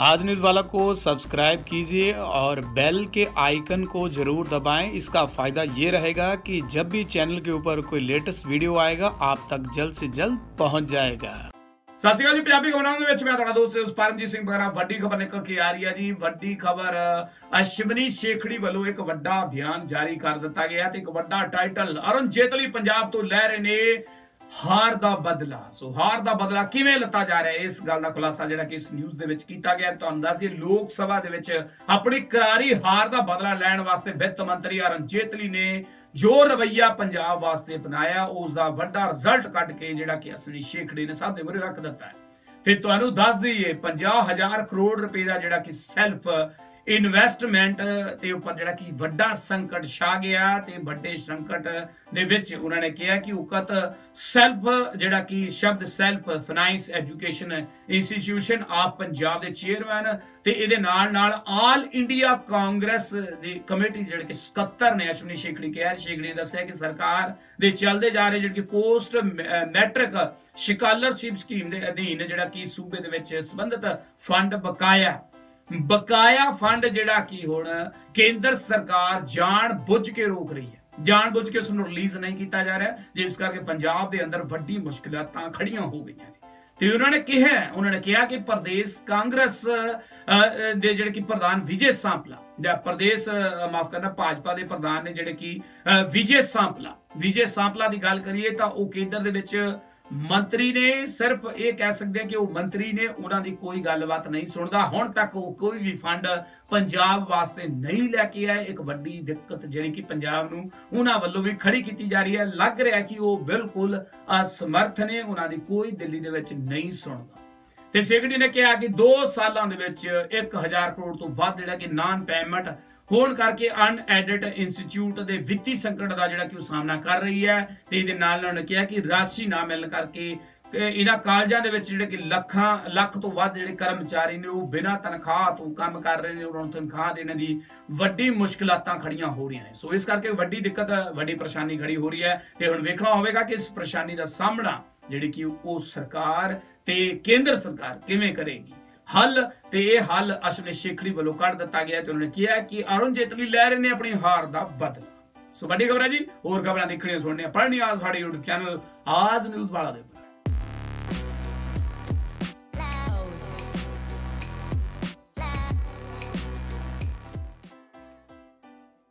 आज न्यूज़ वाला को सब्सक्राइब कीजिए और बेल के आइकन को जरूर दबाएं इसका फ़ायदा ये रहेगा कि जब भी चैनल के ऊपर कोई लेटेस्ट वीडियो आएगा आप तक जल्द से जल्द पहुंच जाएगा ਸਤਿ ਸ਼੍ਰੀ ਅਕਾਲ ਜੀ ਪੰਜਾਬੀ ਖਬਰਾਂ ਦੇ ਵਿੱਚ ਮੈਂ ਤੁਹਾਡਾ ਦੋਸਤ ਉਸ ਪਰਮਜੀਤ ਸਿੰਘ ਬਗਰਾ ਵੱਡੀ ਖਬਰ ਨਿਕਲ ਕੇ ਆ ਰਹੀ ਹੈ ਜੀ ਵੱਡੀ ਖਬਰ ਅਸ਼ਵਨੀ ਸ਼ੇਖੜੀ ਵੱਲੋਂ ਇੱਕ ਵੱਡਾ ਅਭਿਆਨ ਜਾਰੀ ਕਰ ਦਿੱਤਾ ਗਿਆ ਤੇ ਇੱਕ ਵੱਡਾ ਟਾਈਟਲ ਅਰੁਣ ਜੇਤਲੀ ਪੰਜਾਬ ਤੋਂ ਲੈ ਰਹੇ ਨੇ ਹਾਰ ਦਾ ਬਦਲਾ। ਸੋ ਹਾਰ ਦਾ ਬਦਲਾ ਕਿਵੇਂ ਲੱਤਾ ਜਾ ਰਿਹਾ ਇਸ ਗੱਲ ਦਾ ਖੁਲਾਸਾ ਜਿਹੜਾ ਕਿ ਇਸ ਨਿਊਜ਼ ਦੇ ਵਿੱਚ ਕੀਤਾ ਗਿਆ ਤੁਹਾਨੂੰ ਦੱਸ ਦਈਏ, ਲੋਕ ਸਭਾ ਦੇ ਵਿੱਚ ਆਪਣੀ ਕਰਾਰੀ ਹਾਰ ਦਾ ਬਦਲਾ ਲੈਣ ਵਾਸਤੇ ਵਿੱਤ ਮੰਤਰੀ ਅਰੁਣ ਜੇਤਲੀ ਨੇ ਜੋ ਰਵਈਆ ਪੰਜਾਬ ਵਾਸਤੇ ਅਪਣਾਇਆ। ਉਸ ਦਾ ਵੱਡਾ ਰਿਜ਼ਲਟ ਕੱਢ ਕੇ ਜਿਹੜਾ ਕਿ ਅਸਲੀ ਸ਼ੇਖੜੇ ਨੇ ਸਭ ਦੇ ਰੱਖ ਦਿੱਤਾ ਹੈ। ਤੇ ਤੁਹਾਨੂੰ ਦੱਸ ਦਈਏ 50000 ਕਰੋੜ ਰੁਪਏ ਦਾ ਜਿਹੜਾ ਕਿ ਸੈਲਫ ਇਨਵੈਸਟਮੈਂਟ ਤੇ ਉੱਪਰ ਜਿਹੜਾ ਕਿ ਵੱਡਾ ਸੰਕਟ ਛਾ ਗਿਆ ਤੇ ਵੱਡੇ ਸੰਕਟ ਦੇ ਵਿੱਚ ਉਹਨਾਂ ਨੇ ਕਿਹਾ ਕਿ ਉਕਤ ਸੈਲਫ ਜਿਹੜਾ ਕਿ ਸ਼ਬਦ self finance education institution of Punjab ਦੇ ਚੇਅਰਮੈਨ ਤੇ ਇਹਦੇ ਨਾਲ ਨਾਲ ਆਲ ਇੰਡੀਆ ਕਾਂਗਰਸ ਦੀ ਕਮੇਟੀ ਜਿਹੜੇ ਕਿ ਸਕੱਤਰ ਨੇ, ਅਸ਼ਵਨੀ ਸ਼ੇਖੜੀ ਕਿਹਾ, ਸ਼ੇਖੜੀ ਨੇ ਦੱਸਿਆ ਕਿ ਸਰਕਾਰ ਦੇ ਚੱਲਦੇ ਜਾ ਰਹੇ ਜਿਹੜੇ ਕਿ ਪੋਸਟ ਮੈਟ੍ਰਿਕ ਸਕਾਲਰਸ਼ਿਪ ਸਕੀਮ ਦੇ ਅਧੀਨ ਜਿਹੜਾ ਕਿ ਸੂਬੇ ਦੇ ਵਿੱਚ ਸੰਬੰਧਿਤ ਫੰਡ ਬਕਾਇਆ। ਬਕਾਇਆ ਫੰਡ ਜਿਹੜਾ ਕੀ ਹੁਣ ਕੇਂਦਰ ਸਰਕਾਰ ਜਾਣ ਬੁੱਝ ਕੇ ਰੋਕ ਰਹੀ ਹੈ। ਜਾਣ ਬੁੱਝ ਕੇ ਉਸ ਨੂੰ ਰਿਲੀਜ਼ ਨਹੀਂ ਕੀਤਾ ਜਾ ਰਿਹਾ। ਜਿਸ ਕਰਕੇ ਪੰਜਾਬ ਦੇ ਅੰਦਰ ਵੱਡੀ ਮੁਸ਼ਕਲਾਂ ਖੜੀਆਂ ਹੋ ਗਈਆਂ ਨੇ। ਤੇ ਉਹਨਾਂ ਨੇ ਕਿਹਾ ਉਹਨਾਂ ਨੇ ਕਿਹਾ ਕਿ ਪ੍ਰਦੇਸ਼ ਕਾਂਗਰਸ ਦੇ ਜਿਹੜੇ ਕਿ ਪ੍ਰਧਾਨ ਵਿਜੇ ਸਾਂਪਲਾ, ਜਾਂ ਪ੍ਰਦੇਸ਼ ਮਾਫ ਕਰਨਾ, ਭਾਜਪਾ ਦੇ ਪ੍ਰਧਾਨ ਨੇ ਜਿਹੜੇ ਕਿ ਵਿਜੇ ਸਾਂਪਲਾ ਵਿਜੇ ਸਾਂਪਲਾ ਦੀ ਗੱਲ ਕਰੀਏ ਤਾਂ ਉਹ ਕੇਂਦਰ ਦੇ ਵਿੱਚ ਮੰਤਰੀ ਨੇ ਸਿਰਫ ਇਹ ਕਹਿ ਸਕਦੇ ਕਿ ਉਹ ਮੰਤਰੀ ਨੇ ਉਹਨਾਂ ਦੀ ਕੋਈ ਗੱਲਬਾਤ ਨਹੀਂ ਸੁਣਦਾ। ਹੁਣ ਤੱਕ ਉਹ ਕੋਈ ਵੀ ਫੰਡ ਪੰਜਾਬ ਵਾਸਤੇ ਨਹੀਂ ਲੈ ਕੇ ਆਏ। ਇੱਕ ਵੱਡੀ ਦਿੱਕਤ ਜਿਹੜੀ ਕਿ ਪੰਜਾਬ ਨੂੰ ਉਹਨਾਂ ਵੱਲੋਂ ਵੀ ਖੜੀ ਕੀਤੀ ਜਾ ਰਹੀ ਹੈ। ਲੱਗ ਰਿਹਾ ਕਿ ਉਹ ਬਿਲਕੁਲ ਅਸਮਰਥ ਨੇ, ਉਹਨਾਂ ਦੀ ਕੋਈ ਦਿੱਲੀ ਦੇ ਵਿੱਚ ਨਹੀਂ ਸੁਣਦਾ। ਤੇ ਸੈਕਟਰੀ ਨੇ ਕਿਹਾ ਕਿ 2 ਸਾਲਾਂ ਦੇ ਵਿੱਚ 1000 ਕਰੋੜ ਤੋਂ ਵੱਧ ਜਿਹੜਾ ਕਿ ਨਾਨ ਪੇਮੈਂਟ ਹੋਣ ਕਰਕੇ ਅਨਐਡਿਟ ਇੰਸਟੀਚਿਊਟ ਦੇ ਵਿੱਤੀ ਸੰਕਟ ਦਾ ਜਿਹੜਾ ਕਿ ਉਹ ਸਾਹਮਣਾ ਕਰ ਰਹੀ ਹੈ ਤੇ ਇਹਦੇ ਨਾਲ ਉਹਨਾਂ ਨੇ ਕਿਹਾ ਕਿ ਰਾਸ਼ੀ ਨਾ ਮਿਲਣ ਕਰਕੇ ਇਹਨਾਂ ਕਾਲਜਾਂ ਦੇ ਵਿੱਚ ਜਿਹੜੇ ਕਿ ਲੱਖਾਂ, ਲੱਖ ਤੋਂ ਵੱਧ ਜਿਹੜੇ ਕਰਮਚਾਰੀ ਨੇ ਉਹ ਬਿਨਾਂ ਤਨਖਾਹ ਤੋਂ ਕੰਮ ਕਰ ਰਹੇ ਨੇ ਉਹਨਾਂ ਨੂੰ ਤਨਖਾਹ ਦੇਣ ਦੀ ਵੱਡੀ ਮੁਸ਼ਕਲਾਤਾਂ ਖੜੀਆਂ ਹੋ ਰਹੀਆਂ ਨੇ। ਸੋ ਇਸ ਕਰਕੇ ਵੱਡੀ ਦਿੱਕਤ, ਵੱਡੀ ਪਰੇਸ਼ਾਨੀ ਖੜੀ ਹੋ ਰਹੀ ਹੈ ਤੇ ਹੁਣ ਵੇਖਣਾ ਹੋਵੇਗਾ ਕਿ ਇਸ ਪਰੇਸ਼ਾਨੀ ਦਾ ਸਾਹਮਣਾ ਜਿਹੜੀ ਕਿ ਉਹ ਸਰਕਾਰ ਤੇ ਕੇਂਦਰ ਸਰਕਾਰ ਕਿਵੇਂ ਕਰੇਗੀ? ਹੱਲ ਤੇ ਇਹ ਹੱਲ ਅਸ਼ਨੇ ਸ਼ੇਖੜੀ ਵੱਲੋਂ ਕੱਢ ਦਿੱਤਾ ਗਿਆ ਤੇ ਉਹਨਾਂ ਨੇ ਕਿਹਾ ਕਿ ਅਰੁਣ ਜੇਤਲੀ ਲੈ ਰਹੇ ਨੇ ਆਪਣੀ ਹਾਰ ਦਾ ਬਦਲਾ। ਸੋ ਵੱਡੀ ਖਬਰ ਹੈ ਜੀ, ਹੋਰ ਖਬਰਾਂ ਦੇਖਣੀਆਂ ਸੁਣਨੀਆਂ, ਪੜ੍ਹਨੀਆਂ ਸਾਡੇ YouTube ਚੈਨਲ ਆਜ ਨਿਊਜ਼ ਵਾਲਾ ਦੇ